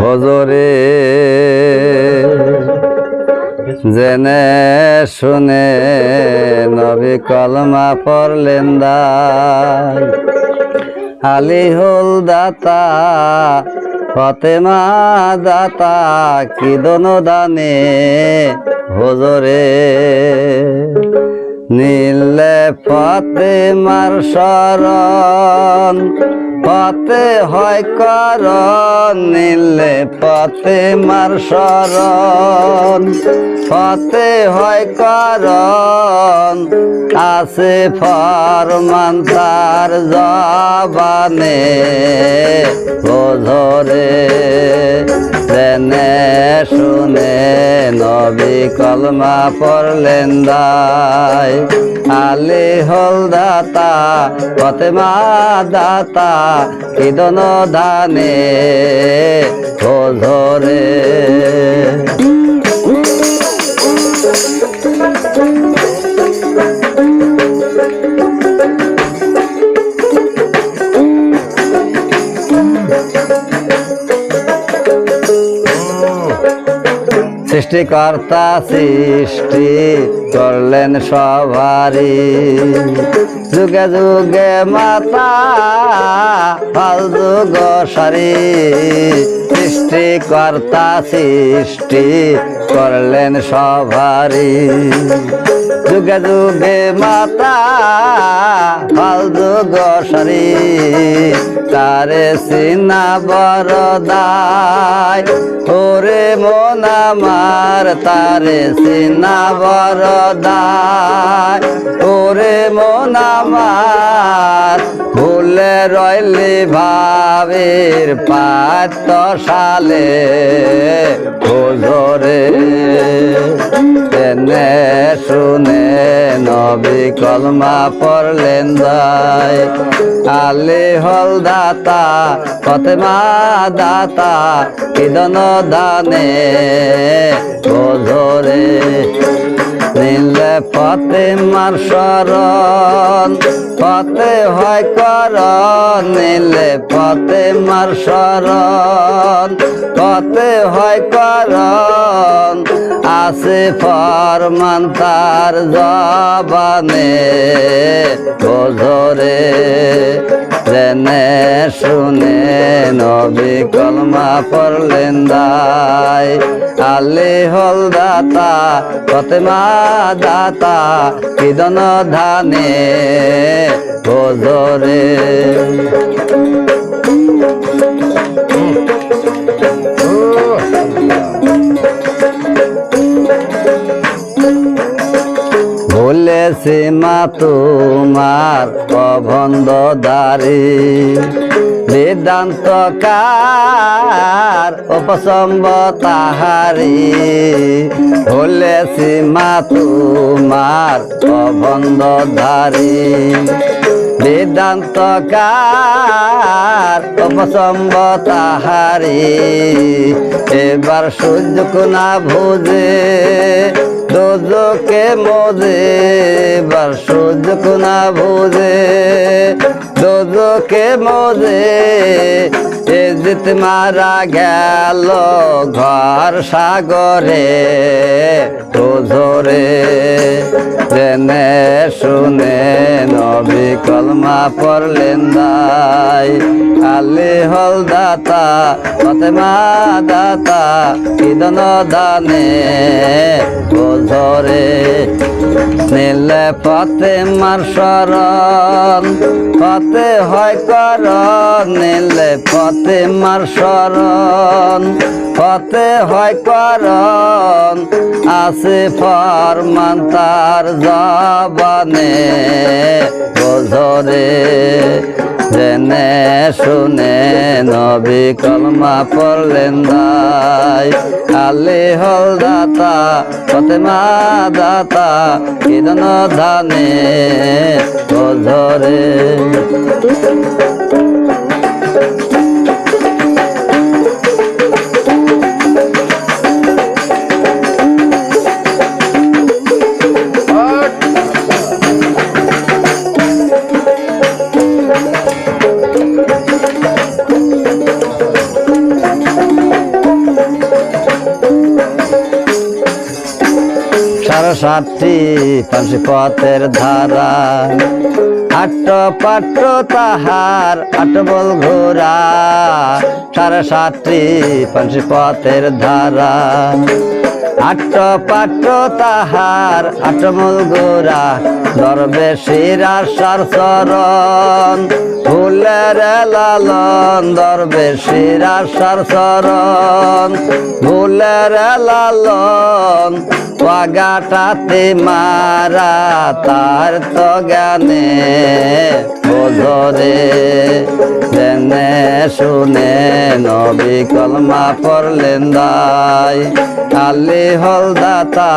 হজরে জেনে শুনে নবী কলমা পড়লেন দায়। আলী হল দাতা, ফতেমা দাতা, কি দানে হজরে। নীলে ফতেমার শরণ পথে হয় করণ, নীলে ফতেমার শরণ। পথে হয় করণ, আছে ফরমান তার জবানে। বোঝরে জেনে শুনে নবী কলমা পড়লেন দায়। আলী হল দাতা ফতেমা দাতা কিদন দানে বোঝরে সৃষ্টিকর্তা সৃষ্টি করলেন সবারি যুগে যুগে মাতা ফল যুগ সারি সৃষ্টিকর্তা সৃষ্টি করলেন সভারি। যুগে যুগে মাতা ফল যুগ সারি তারে সিনা বরদায়। ওরে মন তারে সিনা বরদায়। ওরে মন আমার রইলি ভাবের পাত সালে ওজরে এনে শুনে নবী কলমা পড়লেন দায় আলে হল দাতা ফতেমা দাতা কিদন দানে ওজরে নীলে পথে মার শরণ, পথে হয় করণ, নীলে পথে মার শরণ, পথে হয় করণ, আছে ফরমান তার জবানে ওঝরে জেনে শুনে নবী কলমা পড়লেন দাই। আলে হল দাতা ফতেমা দাতা কিদন ধানে ওজরে ভুলেছি মা, তোমার অবন্ধ দারি বেদান্ত কার উপসম্ব তাহারি। ভুলেছি মা, তোমার অবন্ধ ধারি বেদান্ত কার উপসম্ব তাহারি। এবার সূর্য কোনা ভোজে দোজকে মজে বার সূর্য না বোঝে দোজকে মোজে এ জিত মারা গেল ঘর সাগরে তোঝরে জেনে শুনে নবী কলমা পড়লেন দায় আলি হল দাতা ফতেমা দাতা ইদন দানে বোঝরে নীলে পথে মার শরণ পথে হয় কর নীলে পথে মার শরণ পথে হয় করণ, আছে ফরমান তার জবানে। বোঝরে জেনে শুনে নবী কলমা পড়লেন দায় আলে হল দাতা ফতেমা দাতা কিদন ধানে বোঝরে সাতটি পাঁচি পথের ধারা। আট পাট্ট তাহার আট বল ঘোরা সাড়ে সাতটি পাঁচি পথের ধারা। আট পাট্ট তাহার আট মূল গোরা দরবেশির আশার চরণ। ফুলের লালন দরবেশির আশার চরণ। ফুলের লালন ওয়াগাটাতে মারা তার তো বোধরে জেনে শুনে নবী কলমা পড়লেন দাই। কালি হল দাতা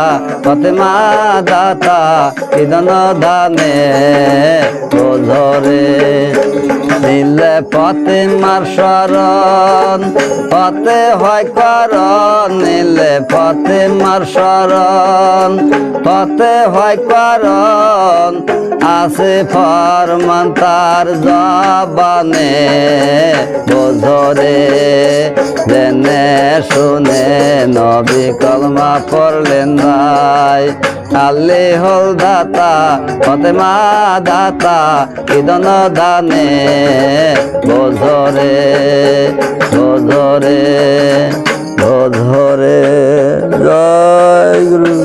প্রতিমা দাতা ইদন দানে বোধরে দিলে প্রতিমার শরণ পথে হয় করণ, নিলে প্রতিমার শরণ পথে হয় করণ আছে ফরমান তার জবানে বোঝরে জেনে শুনে নবী কলমা পড়লেন ভাই আল্লি হল দাতা, ফতেমা দাতা ইদন দানে বোঝরে বোঝরে বোঝরে। জয় গুরু।